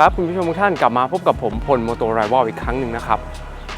ครับคุณผู้ชมทุกท่านกลับมาพบกับผมพลโมโตไรวอลอีกครั้งหนึ่งนะครับ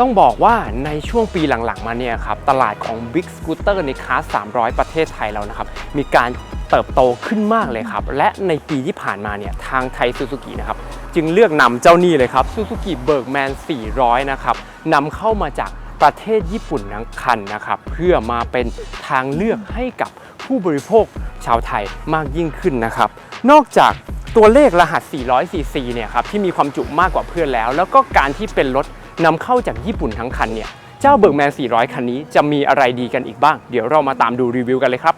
ต้องบอกว่าในช่วงปีหลังๆ มาเนี่ยครับตลาดของ Big Scooter ในคลาส 300 ประเทศไทยเรานะครับมีการเติบโตขึ้นมากเลยครับ และในปีที่ผ่านมาเนี่ยทางไทยซูซูกินะครับจึงเลือกนำเจ้านี่เลยครับซูซูกิเบิร์กแมน400 นะครับนำเข้ามาจากประเทศญี่ปุ่นทั้งคันนะครับเพื่อมาเป็นทางเลือกให้กับผู้บริโภคชาวไทยมากยิ่งขึ้นนะครับ นอกจาก ตัวเลขรหัส 400 cc เนี่ยครับที่มีความจุมากกว่าเพื่อนแล้ว แล้วก็การที่เป็นรถนำเข้าจากญี่ปุ่นทั้งคันเนี่ยเจ้าเบิร์กแมน 400 คันนี้จะมีอะไรดีกันอีกบ้าง เดี๋ยวเรามาตามดูรีวิวกันเลยครับ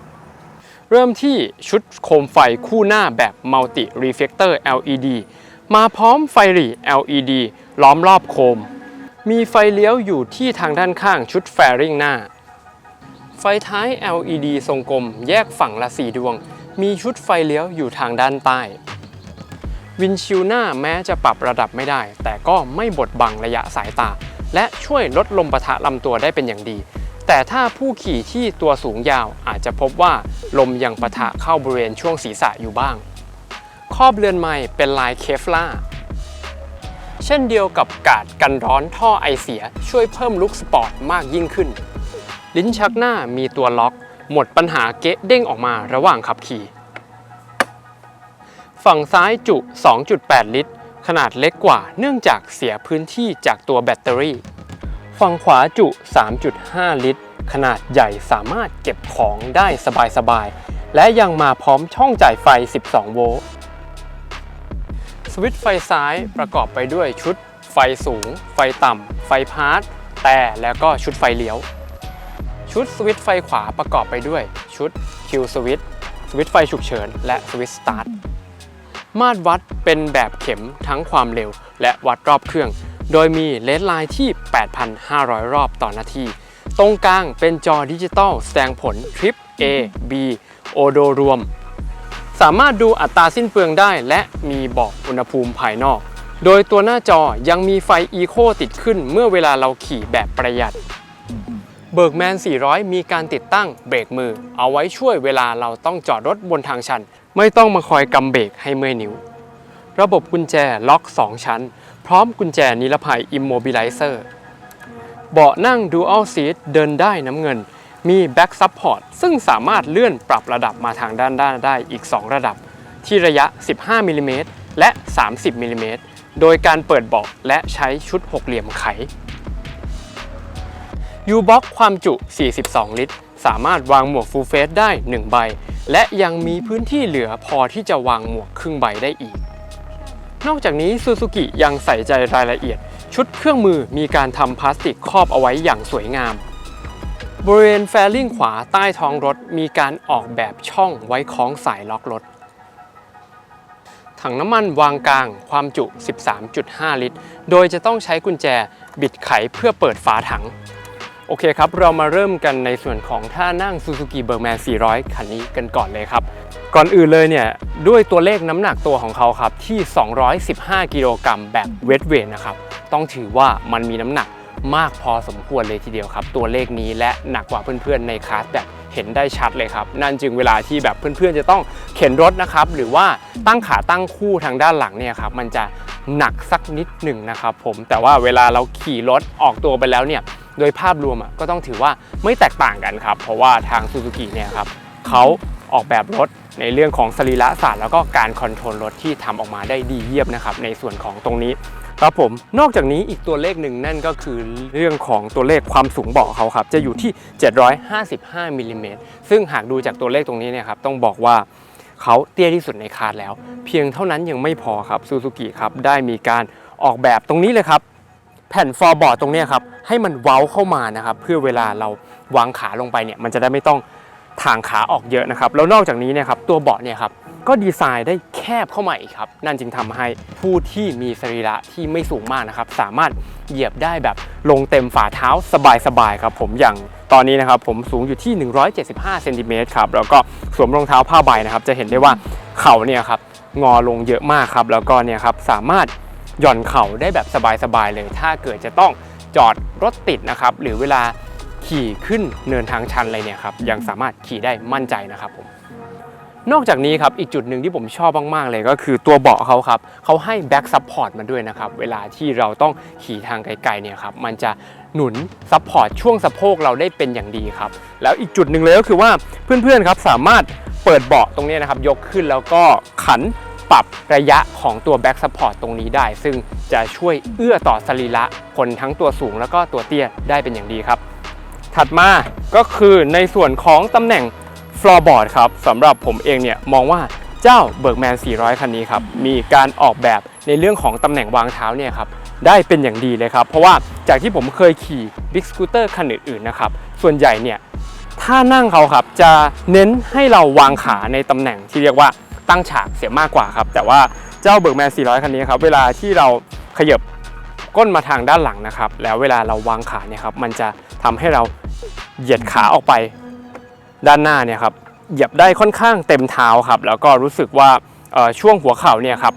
เริ่มที่ชุดโคมไฟคู่หน้าแบบ Multi Reflector LED มาพร้อมไฟหรี่ LED ล้อมรอบโคม มีไฟเลี้ยวอยู่ที่ทางด้านข้างชุดแฟริงหน้า ไฟท้าย LED ทรงกลมแยกฝั่งละ 4 ดวง มีชุดไฟเลี้ยวอยู่ทางด้านใต้ วินชิลหน้าแม้จะปรับระดับไม่ได้ แต่ก็ไม่บดบังระยะสายตา และช่วยลดลมปะทะลำตัวได้เป็นอย่างดี แต่ถ้าผู้ขี่ที่ตัวสูงยาวอาจจะพบว่าลมยังปะทะเข้าบริเวณช่วงศีรษะอยู่บ้าง ครอบเรือนไม้เป็นลายเคฟล่าเช่นเดียวกับกาดกันร้อนท่อไอเสียช่วยเพิ่มลุคสปอร์ตมากยิ่งขึ้น ลิ้นชักหน้ามีตัวล็อก หมดปัญหาเกะเด้งออกมาระหว่างขับขี่ ฝั่งซ้ายจุ 2.8 ลิตร ขนาดเล็กกว่าเนื่องจากเสียพื้นที่จากตัวแบตเตอรี่ ฝั่งขวาจุ 3.5 ลิตร ขนาดใหญ่สามารถเก็บของได้สบายๆ และยังมาพร้อมช่องจ่ายไฟ 12 โวลต์ สวิตช์ไฟซ้ายประกอบไปด้วยชุด ไฟสูง ไฟต่ำ ไฟพาร์ตแต่แล้วก็ชุดไฟเลี้ยว ชุดสวิตช์ไฟขวาประกอบไปด้วยชุดคิวสวิตช์สวิตช์ไฟฉุกเฉิน และสวิตช์สตาร์ท มาตรวัดเป็นแบบเข็มทั้งความเร็วและวัดรอบเครื่อง โดยมีเลนส์ไลน์ที่ 8,500 รอบต่อนาที ตรงกลางเป็นจอดิจิตอลแสดงผลทริป A B โอโดรวม สามารถดูอัตราสิ้นเปลืองได้และมีบอกอุณหภูมิภายนอก โดยตัวหน้าจอยังมีไฟอีโคติดขึ้นเมื่อเวลาเราขี่แบบประหยัด เบิร์กแมน 400 มีการติดตั้งเบรกมือ เอาไว้ช่วยเวลาเราต้องจอดรถบนทางชัน ไม่ต้องมาคอยกำเบรกให้เมื่อยนิ้ว ระบบกุญแจล็อก 2 ชั้น พร้อมกุญแจนิรภัย Immobilizer เบาะนั่ง Dual Seat เดินได้น้ำเงิน มี Back Support ซึ่งสามารถเลื่อนปรับระดับมาทางด้านด้านได้อีก 2 ระดับ ที่ระยะ 15มิลลิเมตรและ 30มิลลิเมตรโดยการเปิดเบาะและใช้ชุดหกเหลี่ยมไข U-Box ความจุ 42 ลิตร สามารถวางหมวก Full Face ได้ 1 ใบ และยังมีพื้นที่เหลือพอที่จะวางหมวกครึ่งใบได้อีก นอกจากนี้ Suzuki ยังใส่ใจรายละเอียด ชุดเครื่องมือมีการทำพลาสติกครอบเอาไว้อย่างสวยงาม บริเวณแฟลิ่งขวาใต้ท้องรถมีการออกแบบช่องไว้คล้องสายล็อกรถถังน้ำมันวางกลางความจุ 13.5 ลิตร โดยจะต้องใช้กุญแจบิดไขเพื่อเปิดฝาถัง โอเคครับ เรามาเริ่มกันในส่วนของท่านั่ง Suzuki Bergman 400 คันนี้กันก่อนเลยครับ ก่อนอื่นเลยเนี่ย ด้วยตัวเลขน้ำหนักตัวของเขาครับ ที่ 215 กิโลกรัมแบบเวทเวทนะครับ ต้องถือว่ามันมีน้ำหนักมากพอสมควรเลยทีเดียวครับ ตัวเลขนี้และหนักกว่าเพื่อนๆในคลาสแบบเห็นได้ชัดเลยครับ นั่นจึงเวลาที่แบบเพื่อนๆจะต้องเข็นรถนะครับ หรือว่าตั้งขาตั้งคู่ทางด้านหลังเนี่ยครับมันจะหนักสักนิดหนึ่งนะครับผมแต่ว่าเวลาเราขี่รถออกตัวไปแล้วเนี่ย โดยภาพรวมอะก็ต้องถือว่าไม่แตกต่างกันครับ เพราะว่าทางซูซูกิเนี่ยครับเขาออกแบบรถในเรื่องของสรีระศาสตร์แล้วก็การคอนโทรลรถที่ทำออกมาได้ดีเยี่ยมนะครับในส่วนของตรงนี้ครับผมนอกจากนี้อีกตัวเลขหนึ่งนั่นก็คือเรื่องของตัวเลขความสูงเบาะเขาครับจะอยู่ที่ 755มิลลิเมตรซึ่งหากดูจากตัวเลขตรงนี้เนี่ยครับต้องบอกว่าเขาเตี้ยที่สุดในคาร์แล้ว เพียงเท่านั้นยังไม่พอครับซูซูกิครับได้มีการออกแบบตรงนี้เลยครับ แผ่นฟอร์บอร์ดตรงนี้ครับให้มันเว้าเข้ามานะครับเพื่อเวลาเราวางขาลงไปเนี่ยมันจะได้ไม่ต้องทางขาออกเยอะนะครับแล้วนอกจากนี้เนี่ยครับตัวเบาะเนี่ยครับก็ดีไซน์ได้แคบเข้ามาอีกครับนั่นจึงทำให้ผู้ที่มีสรีระที่ไม่สูงมากนะครับสามารถเหยียบได้แบบลงเต็มฝ่าเท้าสบายๆครับผมอย่างตอนนี้นะครับผมสูงอยู่ที่ 175เซนติเมตรครับแล้วก็สวมรองเท้าผ้าใบนะครับจะเห็นได้ว่าเข่าเนี่ยครับงอลงเยอะมากครับแล้วก็เนี่ยครับสามารถ หย่อนเข่าได้แบบสบายๆเลย ถ้าเกิดจะต้องจอดรถติดนะครับ หรือเวลาขี่ขึ้นเนินทางชันอะไรเนี่ยครับยังสามารถขี่ได้มั่นใจนะครับผมนอกจากนี้ครับอีกจุดหนึ่งที่ผมชอบมาก ๆ เลยก็คือตัวเบาะเขาครับเขาให้แบ็กซัพพอร์ตมาด้วยนะครับ เวลาที่เราต้องขี่ทางไกลๆเนี่ยครับมันจะหนุนซัพพอร์ตช่วงสะโพกเราได้เป็นอย่างดีครับ แล้วอีกจุดหนึ่งเลยก็คือว่าเพื่อนๆครับสามารถเปิดเบาะตรงนี้นะครับ ยกขึ้นแล้วก็ขัน ปรับระยะของตัวแบ็กซัพพอร์ตตรงนี้ได้ ซึ่งจะช่วยเอื้อต่อสรีระคนทั้งตัวสูงแล้วก็ตัวเตี้ยได้เป็นอย่างดีครับ ถัดมาก็คือในส่วนของตำแหน่ง floorboard ครับสำหรับผมเองเนี่ยมองว่าเจ้า Bergman 400 คันนี้ครับ มีการออกแบบในเรื่องของตำแหน่งวางเท้าเนี่ยครับได้เป็นอย่างดีเลยครับ เพราะว่าจากที่ผมเคยขี่ Big Scooter คันอื่นๆนะครับส่วนใหญ่เนี่ยท่านั่งเขาครับจะเน้นให้เราวางขาในตำแหน่งที่เรียกว่า ตั้งฉากเสียมากกว่าครับ แต่ว่าเจ้า Bergman 400 คันนี้ครับ เวลาที่เราขยับก้นมาทางด้านหลังนะครับ แล้วเวลาเราวางขาเนี่ยครับ มันจะทำให้เราเหยียดขาออกไปด้านหน้าเนี่ยครับ เหยียบได้ค่อนข้างเต็มเท้าครับ แล้วก็รู้สึกว่าช่วงหัวเข่าเนี่ยครับ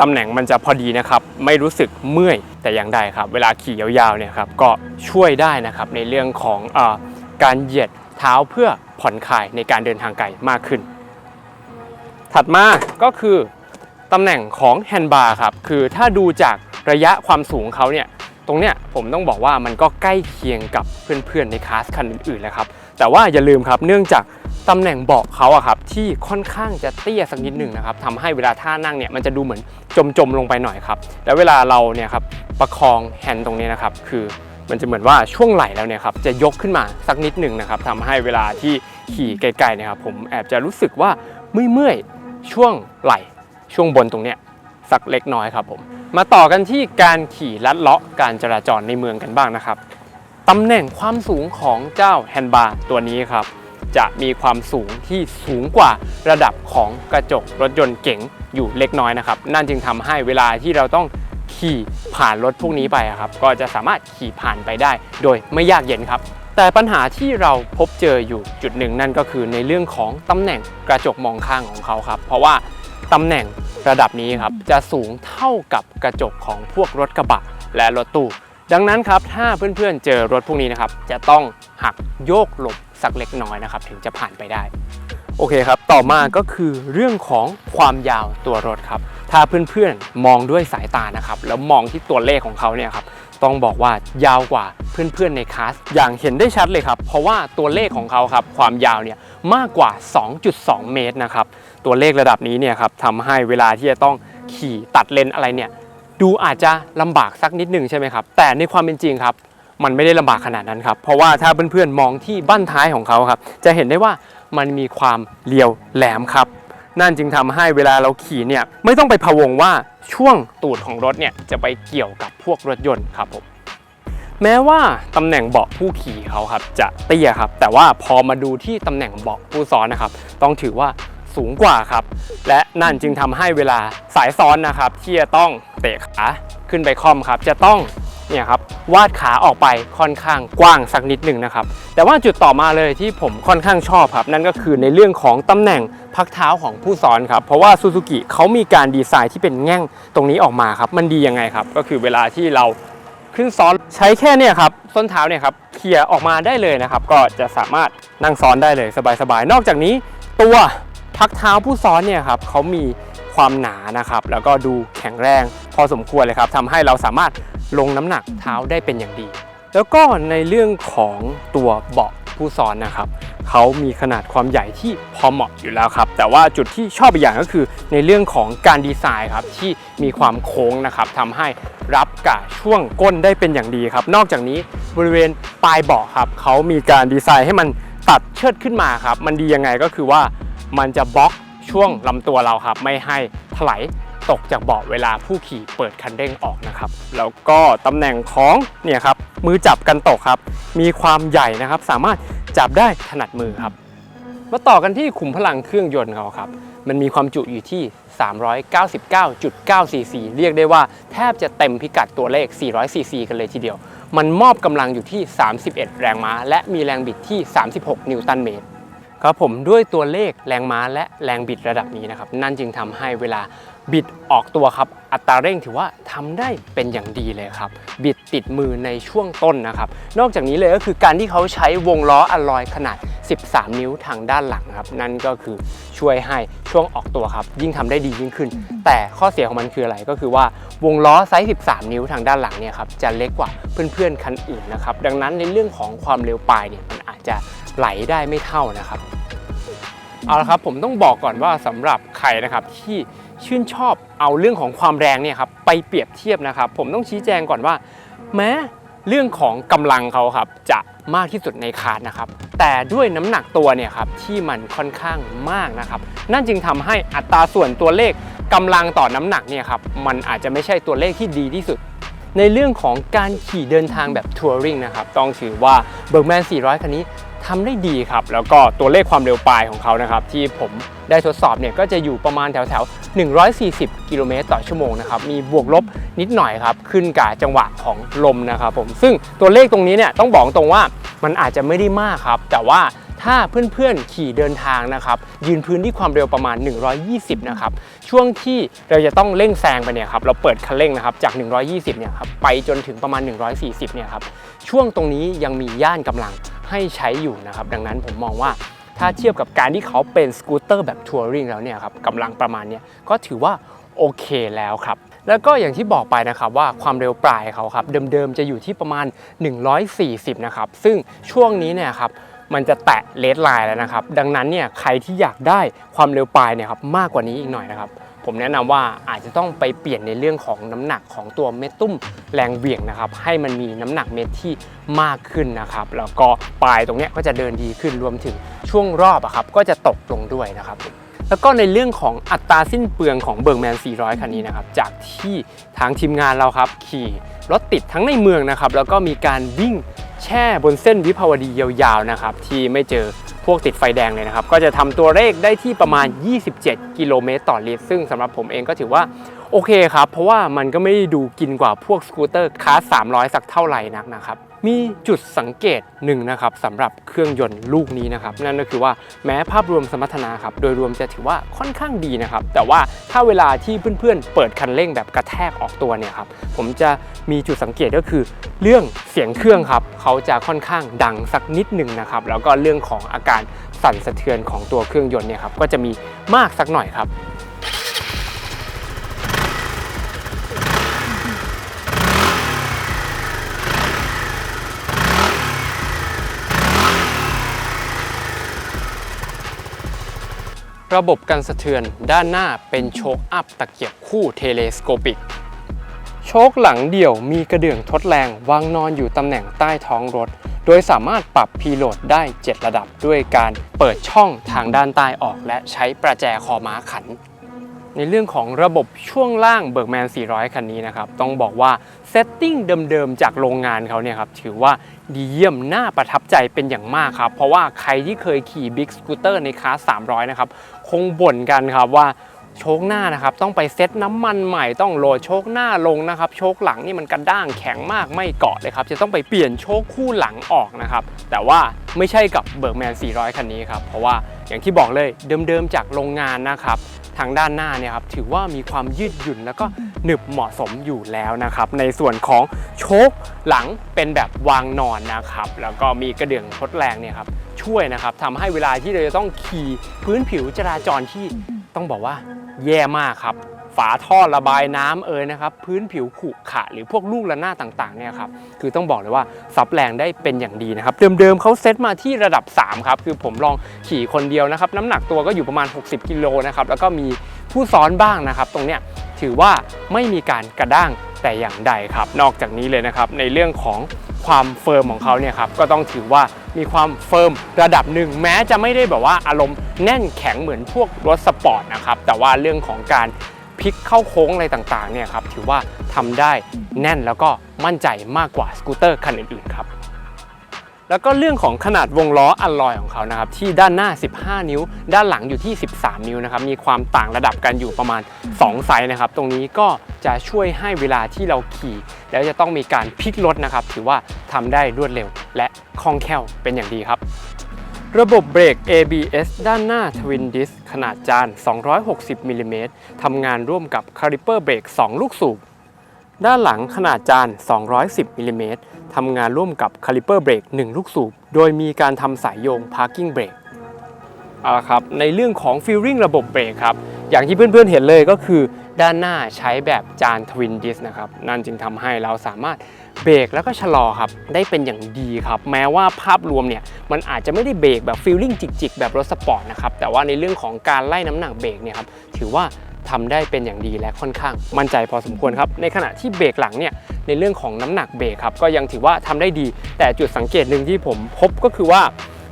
ตำแหน่งมันจะพอดีนะครับ ไม่รู้สึกเมื่อยแต่อย่างใดครับ เวลาขี่ยาวๆเนี่ยครับ ก็ช่วยได้นะครับในเรื่องของอการเหยียดเท้าเพื่อผ่อนคลายในการเดินทางไกลมากขึ้น ถัดมาก็คือตำแหน่งของแฮนด์บาร์ครับ คือถ้าดูจากระยะความสูงเขาเนี่ย ตรงเนี้ยผมต้องบอกว่ามันก็ใกล้เคียงกับเพื่อนๆในคลาสคันอื่นๆแล้วครับ แต่ว่าอย่าลืมครับ เนื่องจากตำแหน่งเบาะเขาอะครับที่ค่อนข้างจะเตี้ยสักนิดหนึ่งนะครับทำให้เวลาท่านั่งเนี่ยมันจะดูเหมือนจมๆลงไปหน่อยครับ แล้วเวลาเราเนี่ยครับประคองแฮนด์ตรงนี้นะครับ คือมันจะเหมือนว่าช่วงไหล่แล้วเนี่ยครับจะยกขึ้นมาสักนิดหนึ่งนะครับทำให้เวลาที่ขี่ไกลๆเนี่ยครับผมแอบจะรู้สึกว่าเมื่อย ช่วงไหล่ช่วงบนตรงเนี้ยสักเล็กน้อยครับผม มาต่อกันที่การขี่ลัดเลาะการจราจรในเมืองกันบ้างนะครับตำแหน่งความสูงของเจ้าแฮนด์บาร์ตัวนี้ครับ จะมีความสูงที่สูงกว่าระดับของกระจกรถยนต์เก๋งอยู่เล็กน้อยนะครับนั่นจึงทำให้เวลาที่เราต้องขี่ผ่านรถพวกนี้ไปครับ ก็จะสามารถขี่ผ่านไปได้ โดยไม่ยากเย็นครับ แต่ปัญหาที่เราพบเจออยู่จุดหนึ่งนั่นก็คือในเรื่องของตำแหน่งกระจกมองข้างของเขาครับ เพราะว่าตำแหน่งระดับนี้ครับจะสูงเท่ากับกระจกของพวกรถกระบะและรถตู้ ดังนั้นครับถ้าเพื่อนๆเจอรถพวกนี้นะครับจะต้องหักโยกหลบสักเล็กน้อยนะครับถึงจะผ่านไปได้โอเคครับ ต่อมาก็คือเรื่องของความยาวตัวรถครับ ถ้าเพื่อนๆมองด้วยสายตานะครับ แล้วมองที่ตัวเลขของเขาเนี่ยครับ ต้องบอกว่ายาวกว่าเพื่อนๆในคลาสอย่างเห็นได้ชัดเลยครับ เพราะว่าตัวเลขของเขาครับความยาวเนี่ยมากกว่า 2.2 เมตรนะครับตัวเลขระดับนี้เนี่ยครับทำให้เวลาที่จะต้องขี่ตัดเลนอะไรเนี่ยดูอาจจะลำบากสักนิดหนึ่งใช่ไหมครับ แต่ในความเป็นจริงครับ มันไม่ได้ลำบากขนาดนั้นครับ เพราะว่าถ้าเพื่อนๆมองที่บั้นท้ายของเขาครับ จะเห็นได้ว่ามันมีความเรียวแหลมครับ นั่นจึงทำให้เวลาเราขี่เนี่ยไม่ต้องไปพะวงว่า ช่วงตูดของรถเนี่ยจะไปเกี่ยวกับพวกรถยนต์ครับผมแม้ว่าตำแหน่งเบาะผู้ขี่เขาครับจะเตี้ยครับ แต่ว่าพอมาดูที่ตำแหน่งเบาะผู้ซ้อนนะครับ ต้องถือว่าสูงกว่าครับ และนั่นจึงทำให้เวลาสายซ้อนนะครับ ที่จะต้องเตะขาขึ้นไปคอมครับ จะต้อง เนี่ยครับวาดขาออกไปค่อนข้างกว้างสักนิดหนึ่งนะครับ แต่ว่าจุดต่อมาเลยที่ผมค่อนข้างชอบครับนั่นก็คือในเรื่องของตำแหน่งพักเท้าของผู้ซ้อนครับเพราะว่าซูซูกิเขามีการดีไซน์ที่เป็นแง่งตรงนี้ออกมาครับ มันดียังไงครับ ก็คือเวลาที่เราขึ้นซ้อนใช้แค่เนี่ยครับส้นเท้าเนี่ยครับเคลียร์ออกมาได้เลยนะครับ ก็จะสามารถนั่งซ้อนได้เลยสบายๆนอกจากนี้ตัวพักเท้าผู้ซ้อนเนี่ยครับเขามี ความหนานะครับ แล้วก็ดูแข็งแรงพอสมควรเลยครับทำให้เราสามารถลงน้ำหนักเท้าได้เป็นอย่างดี แล้วก็ในเรื่องของตัวเบาะผู้ซ้อนนะครับเขามีขนาดความใหญ่ที่พอเหมาะอยู่แล้วครับ แต่ว่าจุดที่ชอบอีกอย่างก็คือ ในเรื่องของการดีไซน์ครับที่มีความโค้งนะครับทำให้รับกับช่วงก้นได้เป็นอย่างดีครับ นอกจากนี้บริเวณปลายเบาะครับเขามีการดีไซน์ให้มันตัดเชิดขึ้นมาครับ มันดียังไงก็คือว่ามันจะบล็อก ช่วงลำตัวเราครับ ไม่ให้ถลายตกจากเบาะเวลาผู้ขี่เปิดคันเร่งออกนะครับ แล้วก็ตำแหน่งของเนี่ยครับมือจับกันตกครับ มีความใหญ่นะครับ สามารถจับได้ถนัดมือครับ มาต่อกันที่ขุมพลังเครื่องยนต์เขาครับ มันมีความจุอยู่ที่ 399.9ซีซีเรียกได้ว่าแทบจะเต็มพิกัดตัวเลข 400ซีซีกันเลยทีเดียว มันมอบกำลังอยู่ที่ 31 แรงม้า และมีแรงบิดที่ 36 นิวตันเมตร ครับผมด้วยตัวเลขแรงม้าและแรงบิดระดับนี้นะครับ นั่นจึงทำให้เวลาบิดออกตัวครับ อัตราเร่งถือว่าทำได้เป็นอย่างดีเลยครับ บิดติดมือในช่วงต้นนะครับ นอกจากนี้เลยก็คือการที่เขาใช้วงล้ออลลอยขนาด 13 นิ้วทางด้านหลังครับ นั่นก็คือช่วยให้ช่วงออกตัวครับ ยิ่งทำได้ดียิ่งขึ้น แต่ข้อเสียของมันคืออะไรก็คือว่าวงล้อไซส์ 13 นิ้วทางด้านหลังเนี่ยครับจะเล็กกว่าเพื่อนๆคันอื่นนะครับ ดังนั้นในเรื่องของความเร็วปลายเนี่ยมันอาจจะ ไหลได้ไม่เท่านะครับ เอาละครับผมต้องบอกก่อนว่าสำหรับใครนะครับที่ชื่นชอบเอาเรื่องของความแรงเนี่ยครับไปเปรียบเทียบนะครับ ผมต้องชี้แจงก่อนว่า แม้เรื่องของกำลังเขาครับจะมากที่สุดในคาร์ดนะครับ แต่ด้วยน้ำหนักตัวเนี่ยครับที่มันค่อนข้างมากนะครับ นั่นจึงทำให้อัตราส่วนตัวเลขกำลังต่อน้ำหนักเนี่ยครับมันอาจจะไม่ใช่ตัวเลขที่ดีที่สุด ในเรื่องของการขี่เดินทางแบบทัวริงนะครับต้องถือว่าเบิร์กแมน400 คันนี้ ทำได้ดีครับ แล้วก็ตัวเลขความเร็วปลายของเขานะครับ ที่ผมได้ทดสอบเนี่ยก็จะอยู่ประมาณแถวแถว140 กิโลเมตรต่อชั่วโมงนะครับ มีบวกลบนิดหน่อยครับ ขึ้นกับจังหวะของลมนะครับผม ซึ่งตัวเลขตรงนี้เนี่ยต้องบอกตรงว่ามันอาจจะไม่ได้มากครับ แต่ว่าถ้าเพื่อนๆขี่เดินทางนะครับยืนพื้นที่ความเร็วประมาณ 120 นะครับ ช่วงที่เราจะต้องเร่งแซงไปเนี่ยครับเราเปิดคันเร่งนะครับจาก 120 เนี่ยครับไปจนถึงประมาณ 140 เนี่ยครับช่วงตรงนี้ยังมีย่านกำลัง ให้ใช้อยู่นะครับ ดังนั้นผมมองว่าถ้าเทียบกับการที่เขาเป็นสกูตเตอร์แบบทัวริงแล้วเนี่ยครับกำลังประมาณนี้ก็ถือว่าโอเคแล้วครับแล้วก็อย่างที่บอกไปนะครับว่าความเร็วปลายเขาครับเดิมๆจะอยู่ที่ประมาณ 140 นะครับ ซึ่งช่วงนี้เนี่ยครับมันจะแตะเลดไลน์แล้วนะครับ ดังนั้นเนี่ยใครที่อยากได้ความเร็วปลายเนี่ยครับมากกว่านี้อีกหน่อยนะครับ ผมแนะนำว่าอาจจะต้องไปเปลี่ยนในเรื่องของน้ำหนักของตัวเม็ดตุ้มแรงเหวี่ยงนะครับ ให้มันมีน้ำหนักเม็ดที่มากขึ้นนะครับ แล้วก็ปลายตรงนี้ก็จะเดินดีขึ้นรวมถึงช่วงรอบอะครับก็จะตกลงด้วยนะครับแล้วก็ในเรื่องของอัตราสิ้นเปลืองของเบิร์กแมน 400 คันนี้นะครับ จากที่ทางทีมงานเราครับ ขี่รถติดทั้งในเมืองนะครับ แล้วก็มีการวิ่งแช่บนเส้นวิภาวดียาวๆนะครับ ที่ไม่เจอ พวกติดไฟแดงเลยนะครับ ก็จะทำตัวเลขได้ที่ประมาณ 27 กิโลเมตรต่อลิตร ซึ่งสำหรับผมเองก็ถือว่าโอเคครับ เพราะว่ามันก็ไม่ได้ดูกินกว่าพวกสกูตเตอร์คลาส300 สักเท่าไหร่นักนะครับ มีจุดสังเกตหนึ่งนะครับสำหรับเครื่องยนต์ลูกนี้นะครับนั่นก็คือว่าแม้ภาพรวมสมรรถนะครับโดยรวมจะถือว่าค่อนข้างดีนะครับ แต่ว่าถ้าเวลาที่เพื่อนๆ เปิดคันเร่งแบบกระแทกออกตัวเนี่ยครับผมจะมีจุดสังเกตก็คือ เรื่องเสียงเครื่องครับเขาจะค่อนข้างดังสักนิดหนึ่งนะครับแล้วก็เรื่องของอาการสั่นสะเทือนของตัวเครื่องยนต์เนี่ยครับก็จะมีมากสักหน่อยครับ ระบบกันสะเทือนด้านหน้าเป็นโชคอัพตะเกียบคู่เทเลสโคปิก โชคหลังเดี่ยวมีกระเดื่องทดแรงวางนอนอยู่ตำแหน่งใต้ท้องรถ โดยสามารถปรับพีโหลดได้ 7 ระดับด้วยการเปิดช่องทางด้านใต้ออกและใช้ประแจคอม้าขัน ในเรื่องของระบบช่วงล่างเบิร์กแมน 400 คันนี้นะครับ ต้องบอกว่าเซตติ้งเดิมๆ จากโรงงานเขาเนี่ยครับ ถือว่าดีเยี่ยมน่าประทับใจเป็นอย่างมากครับ เพราะว่าใครที่เคยขี่บิ๊กสกูตเตอร์ในคลาส 300 นะครับ คงบ่นกันครับว่าโชคหน้านะครับ ต้องไปเซตน้ำมันใหม่ต้องโหลดโชคหน้าลงนะครับ โชคหลังนี่มันกระด้างแข็งมากไม่เกาะเลยครับ จะต้องไปเปลี่ยนโชคคู่หลังออกนะครับ แต่ว่าไม่ใช่กับเบิร์กแมน 400 คันนี้ครับ เพราะว่าอย่างที่บอกเลยเดิมๆจากโรงงานนะครับ ทางด้านหน้าเนี่ยครับถือว่ามีความยืดหยุ่นแล้วก็หนึบเหมาะสมอยู่แล้วนะครับ ในส่วนของโชคหลังเป็นแบบวางนอนนะครับ แล้วก็มีกระเดื่องทดแรงเนี่ยครับช่วยนะครับทำให้เวลาที่เราจะต้องขี่พื้นผิวจราจรที่ต้องบอกว่าแย่มากครับ ฝาท่อระบายน้ำเอ่ยนะครับ พื้นผิวขรุขระหรือพวกลูกระนาดต่างๆเนี่ยครับคือต้องบอกเลยว่าซับแรงได้เป็นอย่างดีนะครับ เดิมๆเขาเซตมาที่ระดับ 3 ครับ คือผมลองขี่คนเดียวนะครับ น้ำหนักตัวก็อยู่ประมาณ 60 กิโลนะครับแล้วก็มีผู้ซ้อนบ้างนะครับ ตรงเนี้ยถือว่าไม่มีการกระด้างแต่อย่างใดครับ นอกจากนี้เลยนะครับในเรื่องของความเฟิร์มของเขาเนี่ยครับก็ต้องถือว่ามีความเฟิร์มระดับหนึ่งแม้จะไม่ได้แบบว่าอารมณ์แน่นแข็งเหมือนพวกรถสปอร์ตนะครับแต่ว่าเรื่องของการ พลิกเข้าโค้งอะไรต่างๆเนี่ยครับถือว่าทำได้แน่นแล้วก็มั่นใจมากกว่าสกูตเตอร์คันอื่นๆครับแล้วก็เรื่องของขนาดวงล้ออัลลอยของเขานะครับที่ด้านหน้า 15 นิ้ว ด้านหลังอยู่ที่ 13 นิ้วนะครับมีความต่างระดับกันอยู่ประมาณ 2 ไซส์นะครับ ตรงนี้ก็จะช่วยให้เวลาที่เราขี่ แล้วจะต้องมีการพลิกรถนะครับ ถือว่าทำได้รวดเร็วและคล่องแคล่วเป็นอย่างดีครับ ระบบเบรก ABS ด้านหน้า Twin Disc ขนาดจาน 260มิลลิเมตรทำงานร่วมกับคาลิเปอร์เบรก 2 ลูกสูบ ด้านหลังขนาดจาน 210มิลลิเมตรทำงานร่วมกับคาลิเปอร์เบรก 1 ลูกสูบ โดยมีการทำสายโยง Parking Brake เอาละครับ ในเรื่องของ Feeling ระบบเบรกครับ อย่างที่เพื่อนๆเห็นเลยก็คือ ด้านหน้าใช้แบบจานทวินดิสนะครับ นั่นจึงทำให้เราสามารถ เบรกแล้วก็ชะลอครับ ได้เป็นอย่างดีครับ แม้ว่าภาพรวมเนี่ย มันอาจจะไม่ได้เบรกแบบฟีลลิ่งจิกๆ แบบรถสปอร์ตนะครับ แต่ว่าในเรื่องของการไล่น้ำหนักเบรกเนี่ยครับถือว่าทำได้เป็นอย่างดีและค่อนข้าง มั่นใจพอสมควรครับ ในขณะที่เบรกหลังเนี่ยในเรื่องของน้ำหนักเบรกครับก็ยังถือว่าทำได้ดี แต่จุดสังเกตหนึ่งที่ผมพบก็คือว่า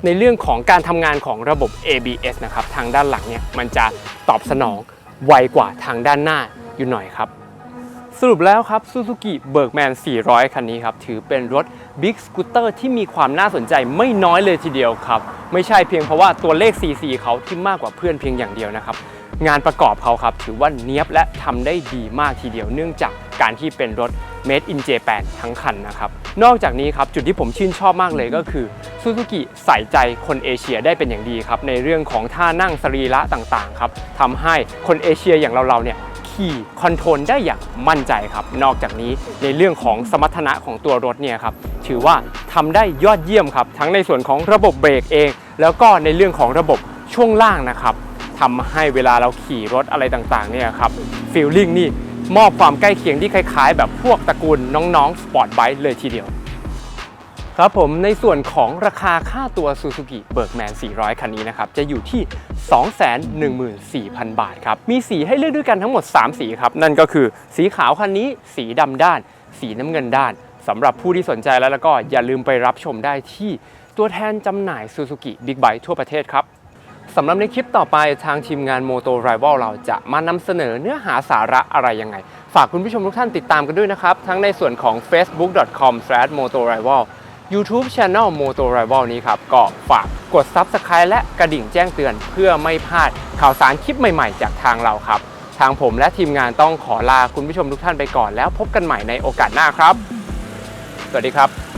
ในเรื่องของการทำงานของระบบ ABS นะครับทางด้านหลังเนี่ยมันจะตอบสนองไวกว่าทางด้านหน้าอยู่หน่อยครับ สรุปแล้วครับ Suzuki Bergman 400 คันนี้ครับ ถือเป็นรถ Big Scooter ที่มีความน่าสนใจไม่น้อยเลยทีเดียวครับ ไม่ใช่เพียงเพราะว่าตัวเลข CC เขาที่มากกว่าเพื่อนเพียงอย่างเดียวนะครับ งานประกอบเขาครับ ถือว่าเนี้ยบและทำได้ดีมากทีเดียว เนื่องจากการที่เป็นรถ Made in Japan ทั้งคันนะครับ นอกจากนี้ครับ จุดที่ผมชื่นชอบมากเลยก็คือ Suzuki ใส่ใจคนเอเชียได้เป็นอย่างดีครับ ในเรื่องของท่านั่งสรีระต่างๆครับทำให้คนเอเชียอย่างเราๆเนี่ย ขี่คอนโทรลได้อย่างมั่นใจครับ นอกจากนี้ในเรื่องของสมรรถนะของตัวรถเนี่ยครับถือว่าทำได้ยอดเยี่ยมครับ ทั้งในส่วนของระบบเบรกเอง แล้วก็ในเรื่องของระบบช่วงล่างนะครับทำให้เวลาเราขี่รถอะไรต่างๆเนี่ยครับฟีลลิ่งนี่มอบความใกล้เคียงที่คล้ายๆ แบบพวกตระกูลน้องๆสปอร์ตไบค์เลยทีเดียว ครับผมในส่วนของราคาค่าตัว Suzuki Bergman 400 คันนี้นะครับ จะอยู่ที่ 214,000 บาทครับ มีสีให้เลือกด้วยกันทั้งหมด 3 สีครับ นั่นก็คือสีขาวคันนี้ สีดำด้าน สีน้ำเงินด้านสำหรับผู้ที่สนใจแล้วแล้วก็อย่าลืมไปรับชมได้ที่ตัวแทนจำหน่าย Suzuki Big Bike ทั่วประเทศครับสำหรับในคลิปต่อไปทางทีมงาน Moto Rival เราจะมานำเสนอเนื้อหาสาระอะไรยังไง ฝากคุณผู้ชมทุกท่านติดตามกันด้วยนะครับ ทั้งในส่วนของ facebook.com/motorival YouTube Channel Moto Rival นี้ครับ ก็ฝากกด Subscribe และกระดิ่งแจ้งเตือนเพื่อไม่พลาดข่าวสารคลิปใหม่ๆ จากทางเราครับ ทางผมและทีมงานต้องขอลาคุณผู้ชมทุกท่านไปก่อนแล้วพบกันใหม่ในโอกาสหน้าครับ สวัสดีครับ